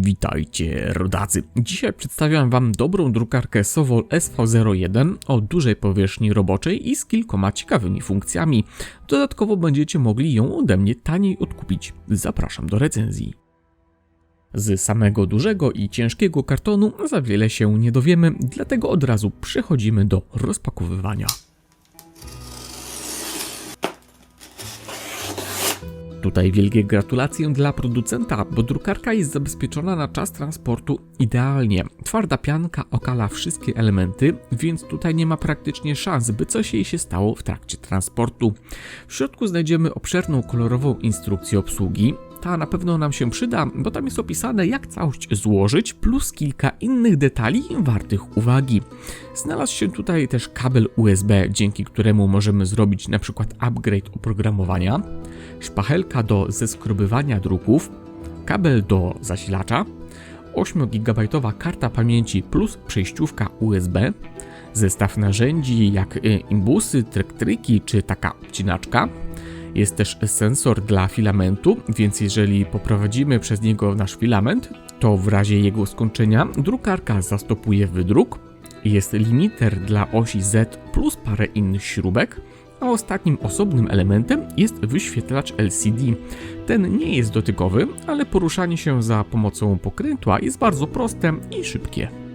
Witajcie rodacy. Dzisiaj przedstawiam Wam dobrą drukarkę Sovol SV01 o dużej powierzchni roboczej i z kilkoma ciekawymi funkcjami. Dodatkowo będziecie mogli ją ode mnie taniej odkupić. Zapraszam do recenzji. Z samego dużego i ciężkiego kartonu za wiele się nie dowiemy, dlatego od razu przechodzimy do rozpakowywania. Tutaj wielkie gratulacje dla producenta, bo drukarka jest zabezpieczona na czas transportu idealnie. Twarda pianka okala wszystkie elementy, więc tutaj nie ma praktycznie szans, by coś jej się stało w trakcie transportu. W środku znajdziemy obszerną kolorową instrukcję obsługi. Ta na pewno nam się przyda, bo tam jest opisane jak całość złożyć, plus kilka innych detali wartych uwagi. Znalazł się tutaj też kabel USB, dzięki któremu możemy zrobić na przykład upgrade oprogramowania, szpachelka do zeskrobywania druków, kabel do zasilacza, 8 GB karta pamięci plus przejściówka USB, zestaw narzędzi jak y, imbusy, tryktryki czy taka obcinaczka. Jest też sensor dla filamentu, więc jeżeli poprowadzimy przez niego nasz filament, to w razie jego skończenia drukarka zastopuje wydruk. Jest limiter dla osi Z plus parę innych śrubek a ostatnim osobnym elementem jest wyświetlacz LCD. Ten nie jest dotykowy, ale poruszanie się za pomocą pokrętła jest bardzo proste i szybkie.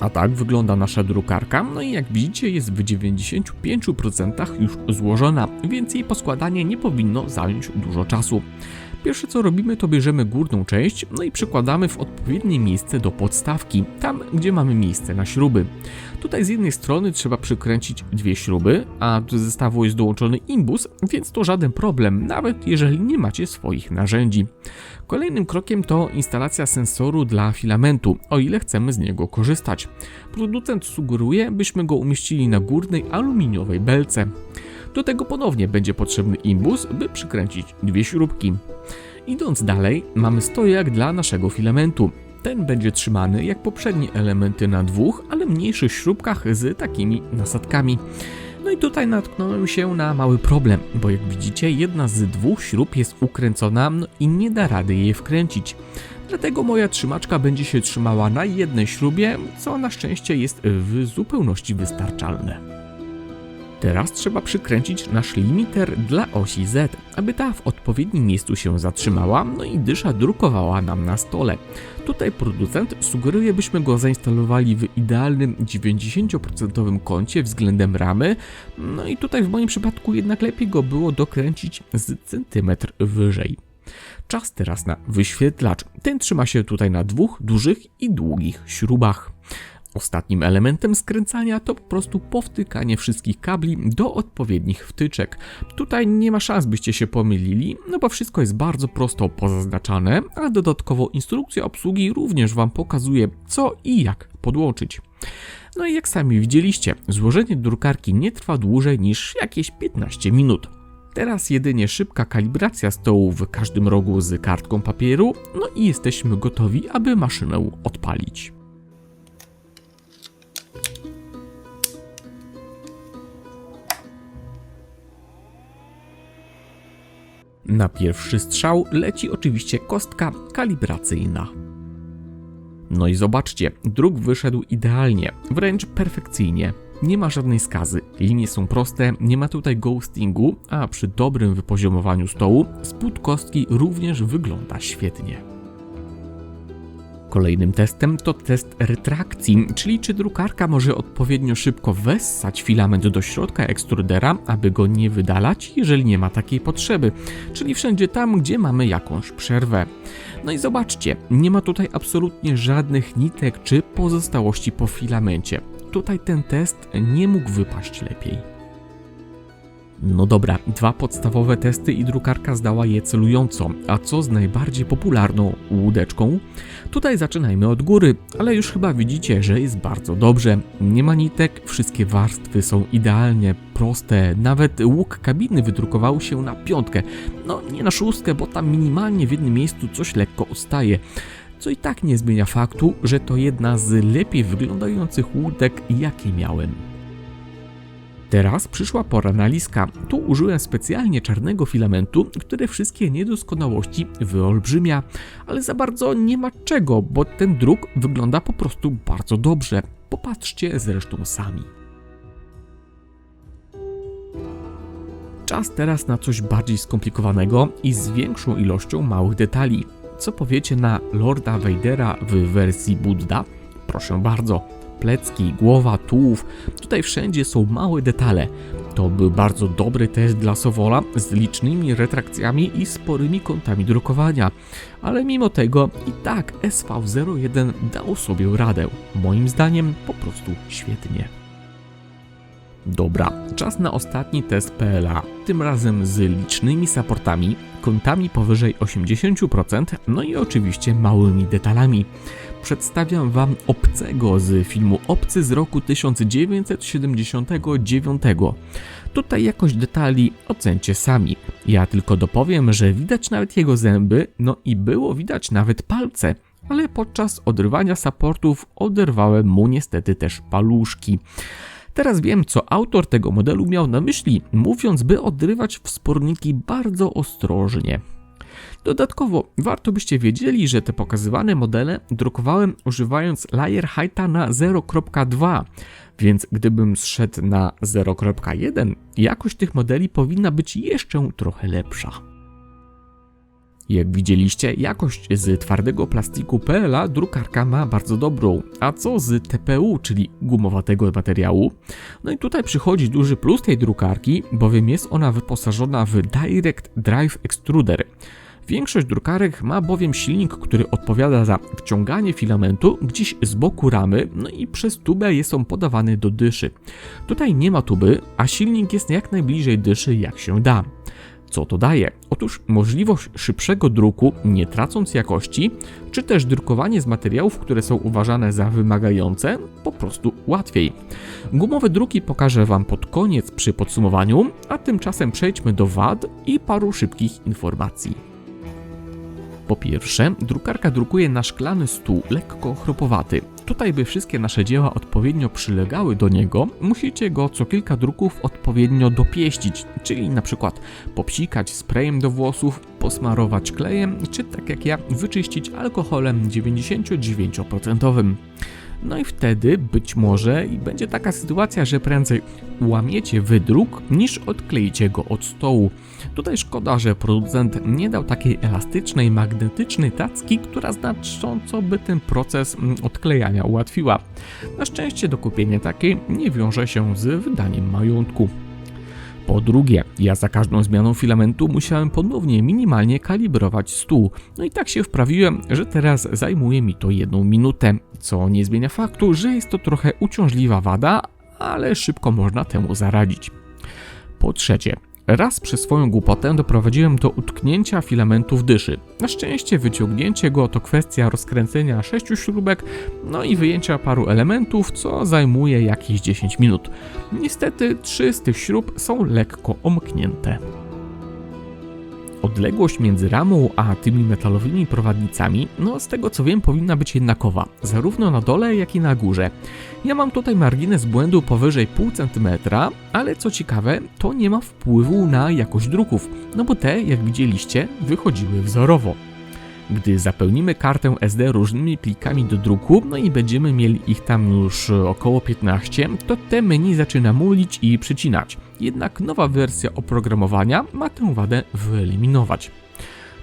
A tak wygląda nasza drukarka, no i jak widzicie jest w 95% już złożona, więc jej poskładanie nie powinno zająć dużo czasu. Pierwsze co robimy to bierzemy górną część, no i przykładamy w odpowiednie miejsce do podstawki, tam gdzie mamy miejsce na śruby. Tutaj z jednej strony trzeba przykręcić dwie śruby, a do zestawu jest dołączony imbus, więc to żaden problem, nawet jeżeli nie macie swoich narzędzi. Kolejnym krokiem to instalacja sensoru dla filamentu, o ile chcemy z niego korzystać. Producent sugeruje, byśmy go umieścili na górnej aluminiowej belce. Do tego ponownie będzie potrzebny imbus, by przykręcić dwie śrubki. Idąc dalej, mamy stojak dla naszego filamentu. Ten będzie trzymany jak poprzednie elementy na dwóch, ale mniejszych śrubkach z takimi nasadkami. No i tutaj natknąłem się na mały problem, bo jak widzicie, jedna z dwóch śrub jest ukręcona no i nie da rady jej wkręcić. Dlatego moja trzymaczka będzie się trzymała na jednej śrubie, co na szczęście jest w zupełności wystarczalne. Teraz trzeba przykręcić nasz limiter dla osi Z, aby ta w odpowiednim miejscu się zatrzymała, no i dysza drukowała nam na stole. Tutaj producent sugeruje, byśmy go zainstalowali w idealnym 90% kącie względem ramy, no i tutaj w moim przypadku jednak lepiej go było dokręcić z centymetr wyżej. Czas teraz na wyświetlacz. Ten trzyma się tutaj na dwóch dużych i długich śrubach. Ostatnim elementem skręcania to po prostu powtykanie wszystkich kabli do odpowiednich wtyczek. Tutaj nie ma szans, byście się pomylili, no bo wszystko jest bardzo prosto pozaznaczane, a dodatkowo instrukcja obsługi również Wam pokazuje co i jak podłączyć. No i jak sami widzieliście, złożenie drukarki nie trwa dłużej niż jakieś 15 minut. Teraz jedynie szybka kalibracja stołu w każdym rogu z kartką papieru, no i jesteśmy gotowi, aby maszynę odpalić. Na pierwszy strzał leci oczywiście kostka kalibracyjna. No i zobaczcie, druk wyszedł idealnie, wręcz perfekcyjnie. Nie ma żadnej skazy, linie są proste, nie ma tutaj ghostingu, a przy dobrym wypoziomowaniu stołu spód kostki również wygląda świetnie. Kolejnym testem to test retrakcji, czyli czy drukarka może odpowiednio szybko wessać filament do środka ekstrudera, aby go nie wydalać, jeżeli nie ma takiej potrzeby, czyli wszędzie tam, gdzie mamy jakąś przerwę. No i zobaczcie, nie ma tutaj absolutnie żadnych nitek czy pozostałości po filamencie. Tutaj ten test nie mógł wypaść lepiej. No dobra, dwa podstawowe testy i drukarka zdała je celująco, a co z najbardziej popularną łódeczką? Tutaj zaczynajmy od góry, ale już chyba widzicie, że jest bardzo dobrze. Nie ma nitek, wszystkie warstwy są idealnie proste, nawet łuk kabiny wydrukował się na piątkę. No nie na szóstkę, bo tam minimalnie w jednym miejscu coś lekko ustaje co i tak nie zmienia faktu, że to jedna z lepiej wyglądających łódek, jakie miałem. Teraz przyszła pora na liska. Tu użyłem specjalnie czarnego filamentu, który wszystkie niedoskonałości wyolbrzymia, ale za bardzo nie ma czego, bo ten druk wygląda po prostu bardzo dobrze. Popatrzcie zresztą sami. Czas teraz na coś bardziej skomplikowanego i z większą ilością małych detali. Co powiecie na Lorda Vadera w wersji Buddha? Proszę bardzo. Plecki, głowa, tułów, tutaj wszędzie są małe detale. To był bardzo dobry test dla Sowola z licznymi retrakcjami i sporymi kątami drukowania, ale mimo tego i tak SV01 dał sobie radę. Moim zdaniem po prostu świetnie. Dobra, czas na ostatni test PLA, tym razem z licznymi supportami, kątami powyżej 80%, no i oczywiście małymi detalami. Przedstawiam Wam obcego z filmu Obcy z roku 1979. Tutaj jakość detali ocencie sami. Ja tylko dopowiem, że widać nawet jego zęby, no i było widać nawet palce, ale podczas odrywania supportów oderwałem mu niestety też paluszki. Teraz wiem, co autor tego modelu miał na myśli, mówiąc, by odrywać wsporniki bardzo ostrożnie. Dodatkowo, warto byście wiedzieli, że te pokazywane modele drukowałem używając layer heighta na 0.2, więc gdybym zszedł na 0.1, jakość tych modeli powinna być jeszcze trochę lepsza. Jak widzieliście, jakość z twardego plastiku PLA drukarka ma bardzo dobrą. A co z TPU, czyli gumowatego materiału? No i tutaj przychodzi duży plus tej drukarki, bowiem jest ona wyposażona w Direct Drive Extruder. Większość drukarek ma bowiem silnik, który odpowiada za wciąganie filamentu gdzieś z boku ramy, no i przez tubę jest on podawany do dyszy. Tutaj nie ma tuby, a silnik jest jak najbliżej dyszy jak się da. Co to daje? Otóż możliwość szybszego druku, nie tracąc jakości, czy też drukowanie z materiałów, które są uważane za wymagające, po prostu łatwiej. Gumowe druki pokażę Wam pod koniec przy podsumowaniu, a tymczasem przejdźmy do wad i paru szybkich informacji. Po pierwsze, drukarka drukuje na szklany stół, lekko chropowaty. Tutaj, by wszystkie nasze dzieła odpowiednio przylegały do niego, musicie go co kilka druków odpowiednio dopieścić, czyli na przykład popsikać sprayem do włosów, posmarować klejem, czy tak jak ja, wyczyścić alkoholem 99%. No i wtedy być może będzie taka sytuacja, że prędzej łamiecie wydruk niż odkleicie go od stołu. Tutaj szkoda, że producent nie dał takiej elastycznej, magnetycznej tacki, która znacząco by ten proces mm, odklejania ułatwiła. Na szczęście dokupienie takiej nie wiąże się z wydaniem majątku. Po drugie, ja za każdą zmianą filamentu musiałem ponownie minimalnie kalibrować stół. No i tak się wprawiłem, że teraz zajmuje mi to jedną minutę, co nie zmienia faktu, że jest to trochę uciążliwa wada, ale szybko można temu zaradzić. Po trzecie, Raz przez swoją głupotę doprowadziłem do utknięcia filamentu w dyszy. Na szczęście wyciągnięcie go to kwestia rozkręcenia sześciu śrubek, no i wyjęcia paru elementów, co zajmuje jakieś 10 minut. Niestety trzy z tych śrub są lekko omknięte. Odległość między ramą a tymi metalowymi prowadnicami, no z tego co wiem, powinna być jednakowa, zarówno na dole, jak i na górze. Ja mam tutaj margines błędu powyżej 0,5 cm, ale co ciekawe, to nie ma wpływu na jakość druków, no bo te, jak widzieliście, wychodziły wzorowo. Gdy zapełnimy kartę SD różnymi plikami do druku, no i będziemy mieli ich tam już około 15, to te menu zaczyna mulić i przycinać. Jednak nowa wersja oprogramowania ma tę wadę wyeliminować.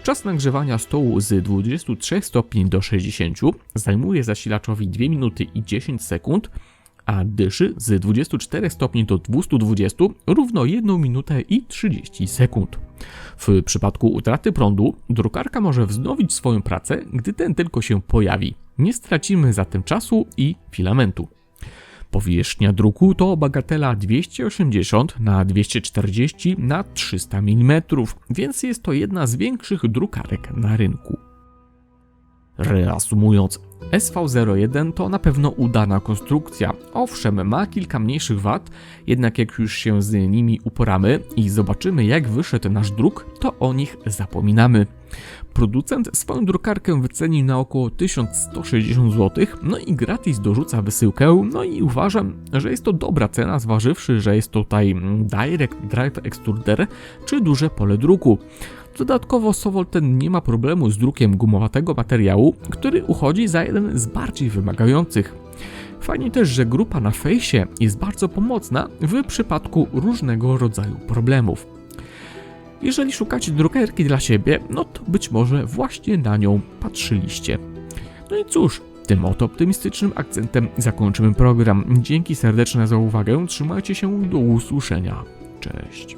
Czas nagrzewania stołu z 23 stopni do 60 zajmuje zasilaczowi 2 minuty i 10 sekund, a dyszy z 24 stopni do 220 równo 1 minutę i 30 sekund. W przypadku utraty prądu drukarka może wznowić swoją pracę, gdy ten tylko się pojawi. Nie stracimy zatem czasu i filamentu. Powierzchnia druku to bagatela 280 na 240 na 300 mm, więc jest to jedna z większych drukarek na rynku. Reasumując, SV01 to na pewno udana konstrukcja. Owszem, ma kilka mniejszych wad, jednak jak już się z nimi uporamy i zobaczymy jak wyszedł nasz druk, to o nich zapominamy. Producent swoją drukarkę wycenił na około 1160 zł, no i gratis dorzuca wysyłkę, no i uważam, że jest to dobra cena, zważywszy, że jest tutaj mm, Direct Drive Extruder czy duże pole druku. Dodatkowo Sowol ten nie ma problemu z drukiem gumowatego materiału, który uchodzi za jeden z bardziej wymagających. Fajnie też, że grupa na fejsie jest bardzo pomocna w przypadku różnego rodzaju problemów. Jeżeli szukacie drukarki dla siebie, no to być może właśnie na nią patrzyliście. No i cóż, tym oto optymistycznym akcentem zakończymy program. Dzięki serdeczne za uwagę, trzymajcie się, do usłyszenia. Cześć.